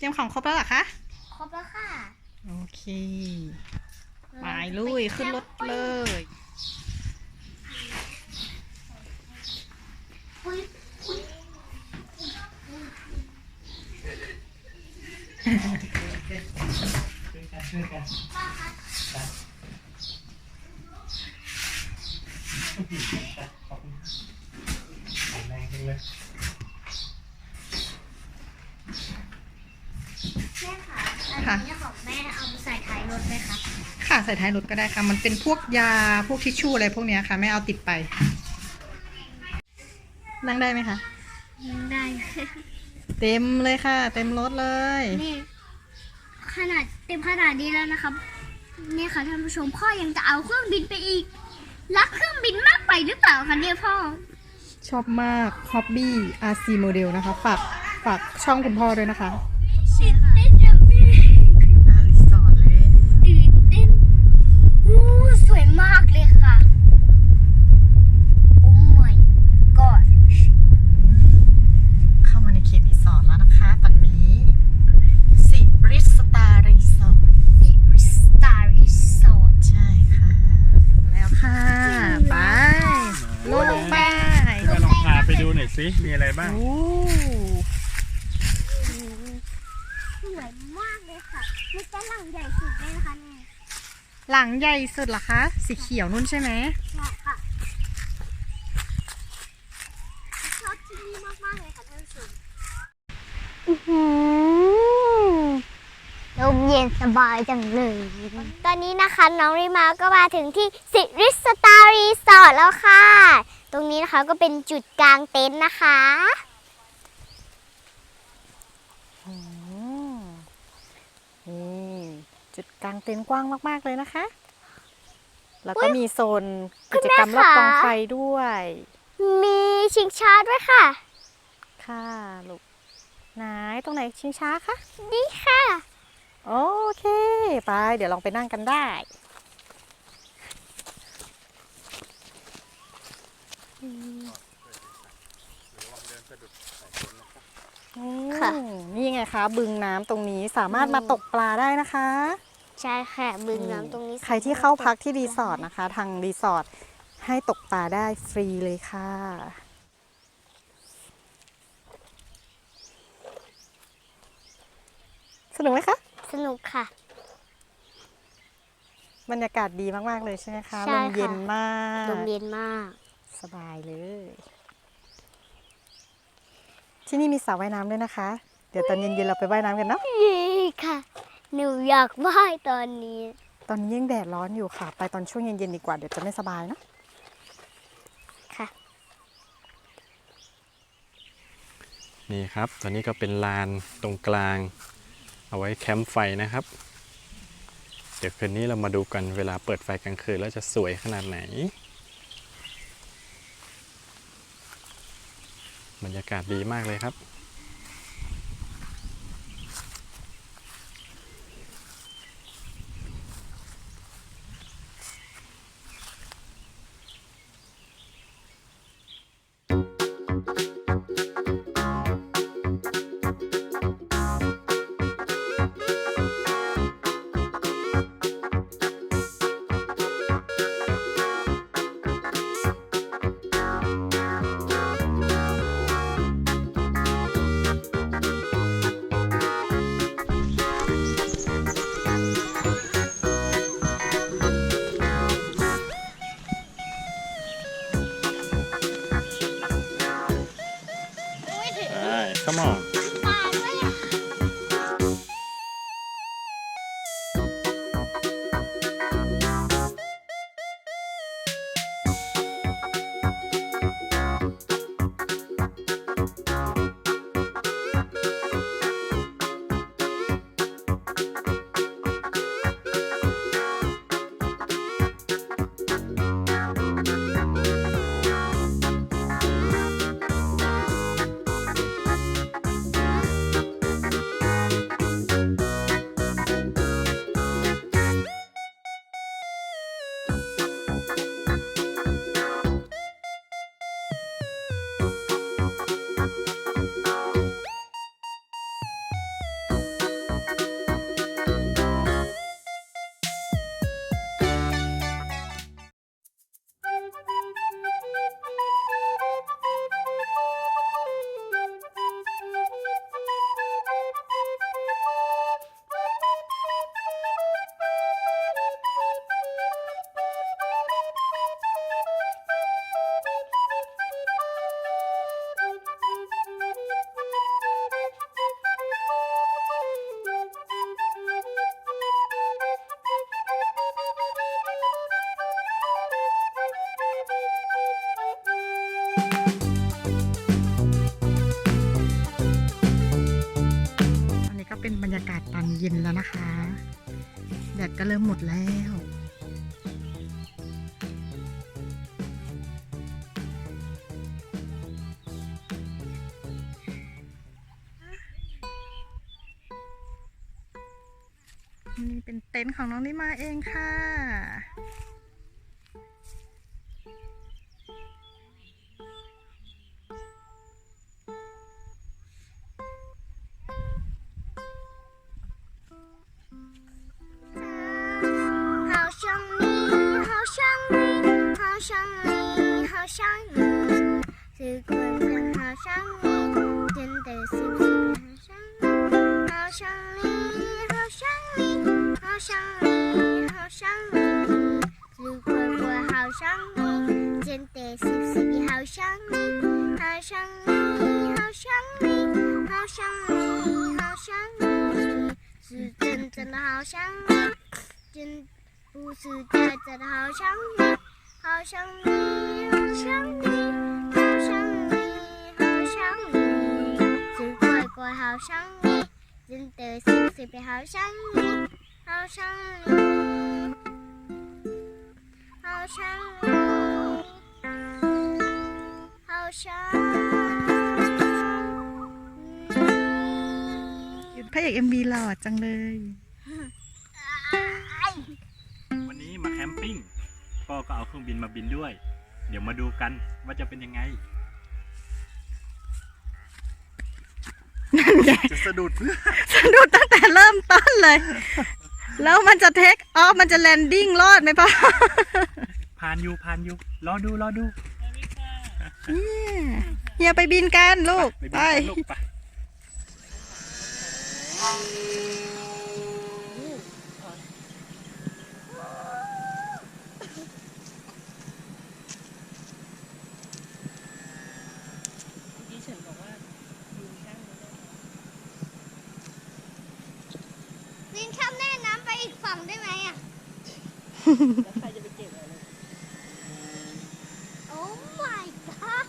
เตรียมของครบแล้วเหรอคะ ครบแล้วค่ะ โอเคไปลุยขึ้นรถเลยอุ๊ยแรงจังเลย แม่ ค่ะอันนี้ของแม่เอามาใส่ท้ายรถไหมคะค่ะใส่ท้ายรถก็ได้ค่ะ มันเป็นพวกยาพวกทิชชู่อะไรพวกเนี้ยค่ะไม่เอาติดไป นั่งได้ไหมคะ ได้ เต็มเลยค่ะ เต็มรถเลย นี่ ขนาดเต็มขนาดนี้แล้วนะครับ นี่ค่ะท่านผู้ชมพ่อยังจะเอาเครื่องบินไปอีก รักเครื่องบินมากไปหรือเปล่าคะเนี่ยพ่อ ชอบมาก Hobby RC Model นะคะ ฝาก ฝากช่องคุณพ่อด้วยนะคะ ใช่ค่ะตื่นเต้น รีสอร์ทเลย ตื่นเต้นอู้สวยมากเลยค่ะ โอ้ my god เข้ามาในเขตรีสอร์ทแล้วนะคะ ตอนนี้สิริสตาร์รีสอร์ท Star Resort ใช่ค่ะ ถึงแล้วค่ะ ไปลงไป พี่ว่าลองพาไปดูหน่อยสิ มีอะไรบ้าง โอ้ สวยมากเลยค่ะนี่เป็นหลังใหญ่สุดเลยนะคะเนี่ย หลัง ใหญ่สุดเหรอคะ สีเขียวนุ่นใช่ไหมใช่ค่ะชอบที่นี่มากๆเลยค่ะท่านผู้ชมลมเย็นสบายจังเลย ตอนนี้นะคะน้องริมาก็มาถึงที่สิริสตารีสอร์ทแล้วค่ะ ตรงนี้นะคะก็เป็นจุดกลางเต็นท์นะคะอืมนี่จุดกลางเต็นท์กว้างมาก ๆ เลยนะคะ แล้วก็มีโซนกิจกรรมรอบกองไฟด้วย มีชิงช้าด้วยค่ะ ค่ะลูกไหนตรงไหนชิงช้าคะนี่ค่ะ โอเค ไป เดี๋ยวลองไปนั่งกันได้อืมค่ะนี่ไงคะ บึงน้ำตรงนี้สามารถมาตกปลาได้นะคะ ใช่ค่ะบึงน้ำตรงนี้ใครที่เข้าพักที่รีสอร์ทนะคะ ทางรีสอร์ทให้ตกปลาได้ฟรีเลยค่ะ สนุกไหมคะ สนุกค่ะ บรรยากาศดีมาก ๆ เลยใช่ไหมคะ ใช่ลค่ะมเย็นมาก ลมเย็นมาก สบายเลย ที่นี่มีสระว่ายน้ำด้วยนะคะ เดี๋ยวตอนเย็นๆเราไปว่ายน้ำกันเนาะ เย้ค่ะ หนูอยากว่ายตอนนี้ ตอนนี้ยังแดดร้อนอยู่ค่ะ ไปตอนช่วงเย็นๆดีกว่าเดี๋ยวจะไม่สบายเนาะค่ะ นี่ครับ ตอนนี้ก็เป็นลานตรงกลาง เอาไว้แคมป์ไฟนะครับ เดี๋ยวคืนนี้เรามาดูกันเวลาเปิดไฟกลางคืนแล้วจะสวยขนาดไหน บรรยากาศดีมากเลยครับ นี่เป็นเต็นท์ของน้องนิมาเองค่ะ 乖乖好想你，真的是随便好想你，好想你，好想你，好想你。 พระเอก MV หล่อจังเลย วันนี้มาแคมปิ้งพ่อก็เอาเครื่องบินมาบินด้วย เดี๋ยวมาดูกันว่าจะเป็นยังไง จะสะดุดเพื่อสะดุดตั้งแต่เริ่มต้นเลย แล้วมันจะเทคออฟมันจะแลนดิ้งรอดไหมพ่อผ่านอยู่ผ่านอยู่รอดูรอดูเนี่ยเฮียไปบินกันลูก ไป ไป บินกันลูกไป วิน ข้ามแม่น้ำไปอีกฝั่งได้ไหมอะ แล้วใครจะไปเก็บอะไร โอ้ my god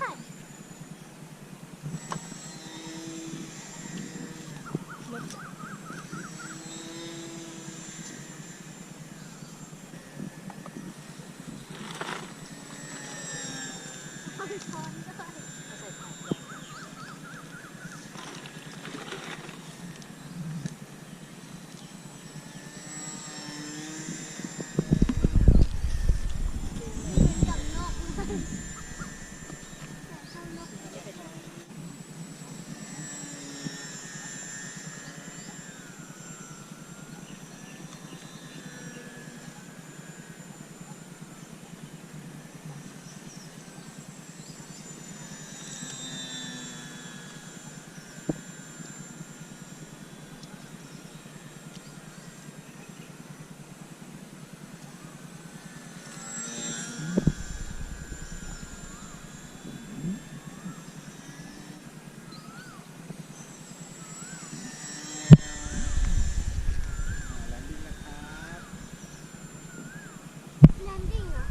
แลนดิ้งเหรอ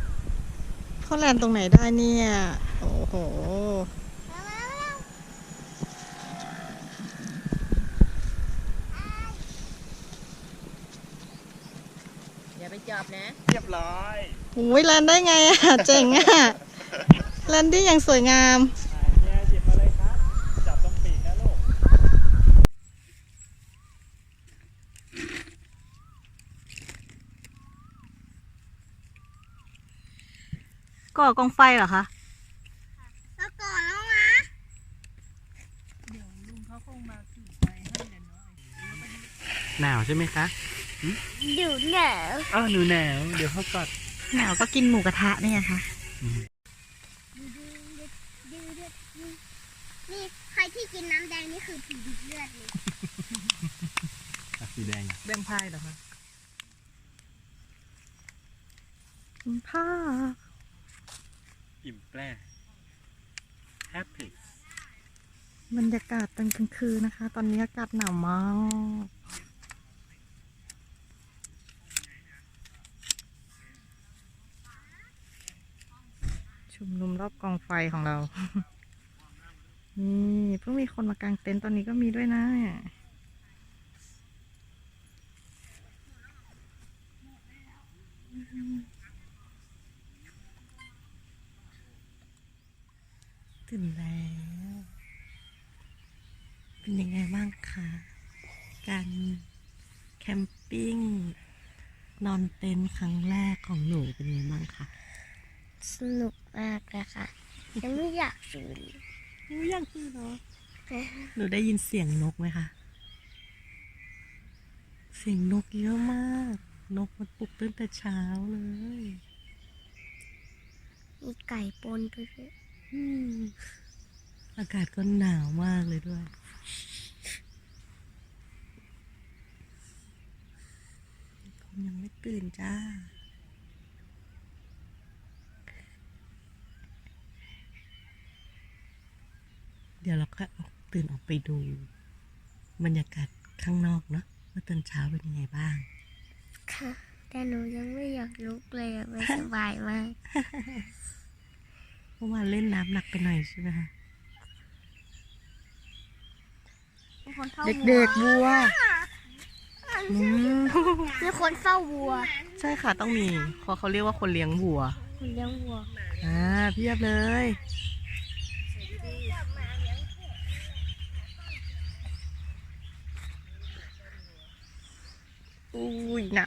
เขาแลนตรงไหนได้เนี่ย โอ้โหมาแล้วมาแล้วอย่าไปจับนะ เรียบร้อย โอ้ยแลนได้ไงอะเจ๋งอะแลนดิ้งอย่างสวยงาม เนี่ยหยิบมาเลยครับ จับตรงปีกนะลูก ก่อกองไฟเหรอคะแล้วก่อนแล้วนะหนาวใช่ไหมคะดูหนาวอ้าวหนูหนาวเดี๋ยวเขากอดหนาวก็กินหมูกระทะเนี่ยค่ะนี่ใครที่กินน้ำแดงนี่คือผีดิบเลือดเลยสีแดงแบงพายเหรอคะพ่อิ่มแปร่แฮปปี้บรรยากาศตอนกลางคืนนะคะ ตอนนี้อากาศหนาวมาก ชุมนุมรอบกองไฟของเรา นี่เพิ่งมีคนมากางเต็นต์ตอนนี้ก็มีด้วยนะอืม ถึงแล้ว เป็นยังไงบ้างคะ การแคมปิ้ง นอนเต็นท์ครั้งแรกของหนูเป็นยังไงบ้างคะ สนุกมากเลยค่ะ ยังไม่อยากซื้อเลยหนูอยากซื้อเนาะหนูได้ยินเสียงนกไหมคะ เสียงนกเยอะมาก นกมันปลุกตั้งแต่เช้าเลย มีไก่ปนด้วย อืมอากาศก็หนาวมากเลยด้วย คนยังไม่ตื่นจ้าเดี๋ยวเราก็ออกตื่นออกไปดู บรรยากาศข้างนอกเนาะว่าตอนเช้าเป็นยังไงบ้าง ค่ะ แต่หนูยังไม่อยากลุกเลยอะไม่สบายมาก เพราะว่าเล่นน้ำหนักไปหน่อยใช่ไหมคะเด็กๆวัวอืมมีคนเฝ้าวัว ใช่ค่ะต้องมีเพราะเขาเรียกว่าคนเลี้ยงวัว คนเลี้ยงวัว อ่าเพียบเลยอุ้ยหนา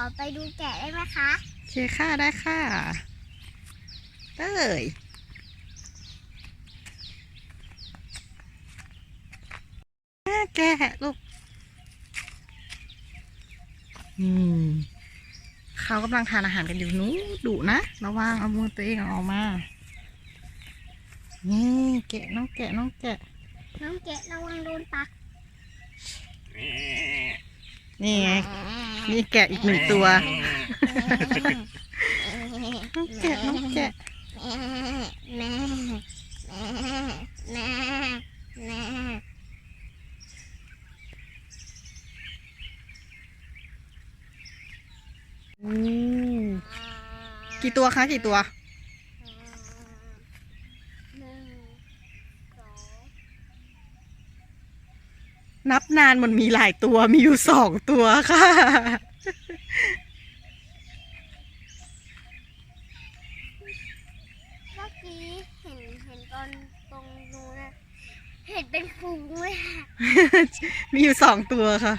อไปดูแกะได้ไหมคะโอเคค่ะได้ค่ะเต้ยแม่แกะลูก อืมเขากำลังทานอาหารกันอยู่หนู้ดุนะระวังเอามือตัวเองออกมานี่แกะน้องแกะน้องแกะ น้องแกะระวังโดนปักนี่ไง นี่แกะอีกหนึ่งตัว น้องแกะน้องแกะแม่แม่แม่อืมกี่ตัวคะกี่ตัว หนึ่งสอง นับนานมันมีหลายตัวมีอยู่สองตัวค่ะ เมื่อกี้เห็นเห็นตอนตรงนู้นนะเห็นเป็นฝูงเลยค่ะมีอยู่สองตัวค่ะ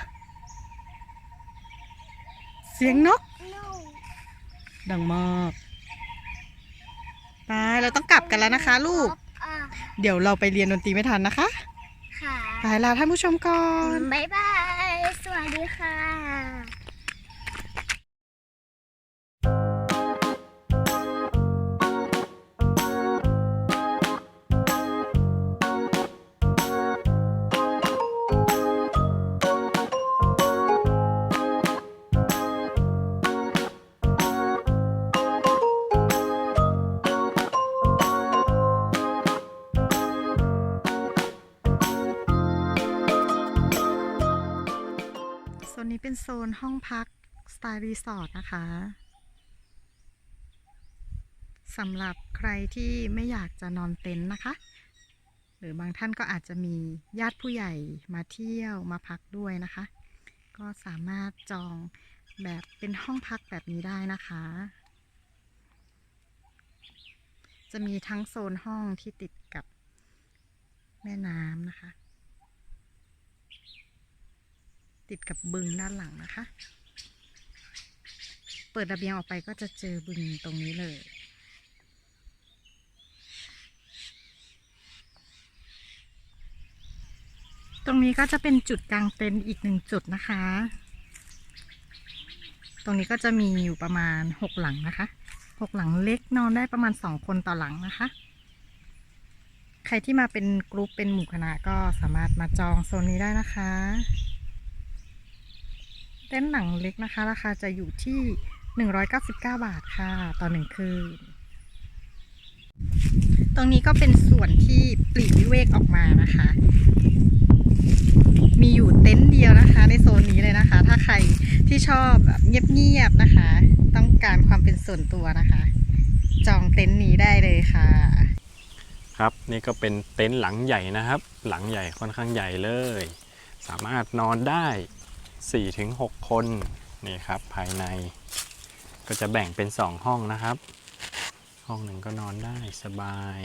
เสียงนก no ดังมากไปเราต้องกลับกันแล้วนะคะ ลูกอะเดี๋ยวเราไปเรียนดนตรีไม่ทันนะคะ ค่ะไปลาท่านผู้ชมก่อน บ๊ายบาย สวัสดีค่ะ ซนห้องพัก สไตล์รีสอร์ทนะคะสำหรับใครที่ไม่อยากจะนอนเต็นท์นะคะ หรือบางท่านก็อาจจะมีญาติผู้ใหญ่มาเที่ยวมาพักด้วยนะคะ ก็สามารถจองแบบเป็นห้องพักแบบนี้ได้นะคะ จะมีทั้งโซนห้องที่ติดกับแม่น้ำนะคะ ติดกับบึงด้านหลังนะคะ เปิดระเบียงออกไปก็จะเจอบึงตรงนี้เลย ตรงนี้ก็จะเป็นจุดกลางเต็นท์อีกหนึ่งจุดนะคะ ตรงนี้ก็จะมีอยู่ประมาณหกหลังนะคะหกหลังเล็กนอนได้ประมาณสองคนต่อหลังนะคะ ใครที่มาเป็นกรุ๊ปเป็นหมู่คณะก็สามารถมาจองโซนนี้ได้นะคะ เต็นท์หลังเล็กนะคะ ราคาจะอยู่ที่ 199 บาทค่ะ ต่อหนึ่งคืน ตรงนี้ก็เป็นส่วนที่ปลีกวิเวกออกมานะคะ มีอยู่เต็นท์เดียวนะคะ ในโซนนี้เลยนะคะ ถ้าใครที่ชอบแบบเงียบๆนะคะ ต้องการความเป็นส่วนตัวนะคะ จองเต็นท์นี้ได้เลยค่ะ ครับนี่ก็เป็นเต็นท์หลังใหญ่นะครับ หลังใหญ่ค่อนข้างใหญ่เลย สามารถนอนได้ 4-6 คนนี่ครับภายใน ก็จะแบ่งเป็น 2 ห้องนะครับ ห้องหนึ่งก็นอนได้สบาย